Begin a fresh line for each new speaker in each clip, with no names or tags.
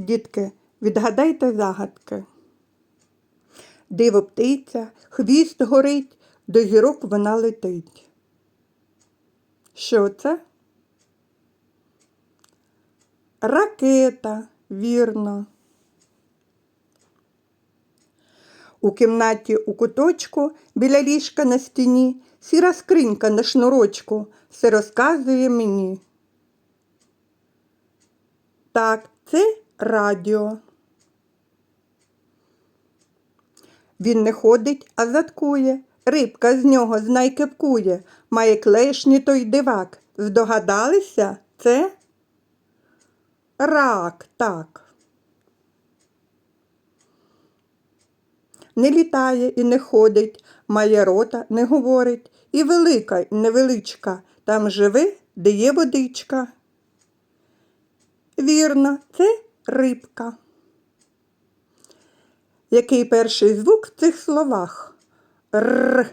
Дітки, відгадайте загадки. Диво птиця, хвіст горить, до зірок вона летить. Що це? Ракета, вірно. У кімнаті у куточку біля ліжка на стіні сіра скринька на шнурочку все розказує мені. Так, це радіо. Він не ходить, а заткує. Рибка з нього знай кепкує. Має клешні той дивак. Здогадалися? Це рак, так. Не літає і не ходить, має рота, не говорить, і велика, й невеличка, там живе, де є водичка. Вірно, це рибка. Який перший звук в цих словах? Р.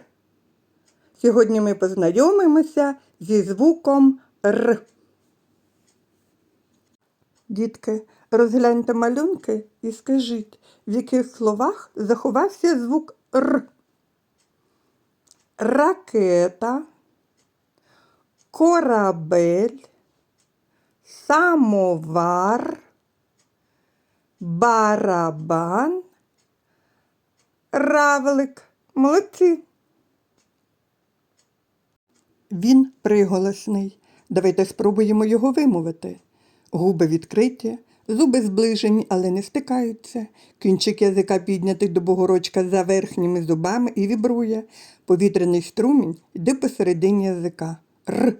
Сьогодні ми познайомимося зі звуком Р. Дітки, розгляньте малюнки і скажіть, в яких словах заховався звук Р. Ракета, корабель, самовар, барабан, равлик. Молодці. Він приголосний. Давайте спробуємо його вимовити. Губи відкриті, зуби зближені, але не стикаються. Кінчик язика піднятий до богорочка за верхніми зубами і вібрує. Повітряний струмінь йде посередині язика. Р.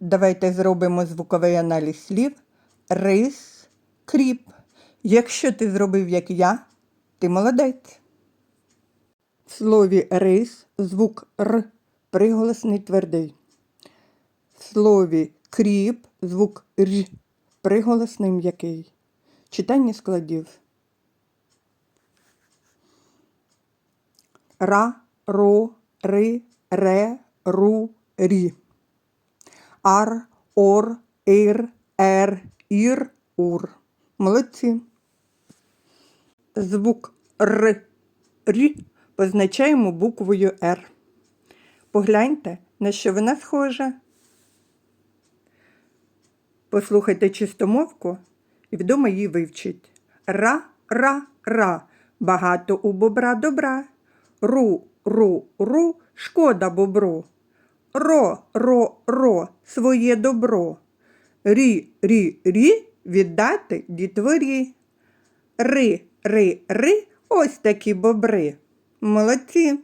Давайте зробимо звуковий аналіз слів. Рис, кріп. Якщо ти зробив, як я, ти молодець. В слові рис звук Р приголосний твердий. В слові кріп звук Р приголосний м'який. Читання складів. Ра, ро, ри, ре, ру, рі. Ар, ор, ір, ер, ір, ур. Молодці. Звук Р, Р позначаємо буквою Р. Погляньте, на що вона схожа. Послухайте чистомовку і вдома її вивчіть. Ра, ра, ра. Багато у бобра добра. Ру, ру, ру, шкода бобру. Ро, ро, ро, своє добро. Рі, рі, рі, віддати дітворі. Ри, ри, ри, ось такі бобри. Молодці.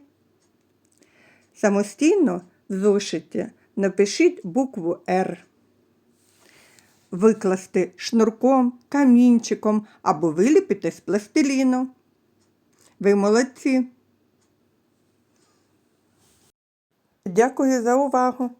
Самостійно в зошиті напишіть букву Р. Викласти шнурком, камінчиком або виліпити з пластиліну. Ви молодці. Дякую за увагу.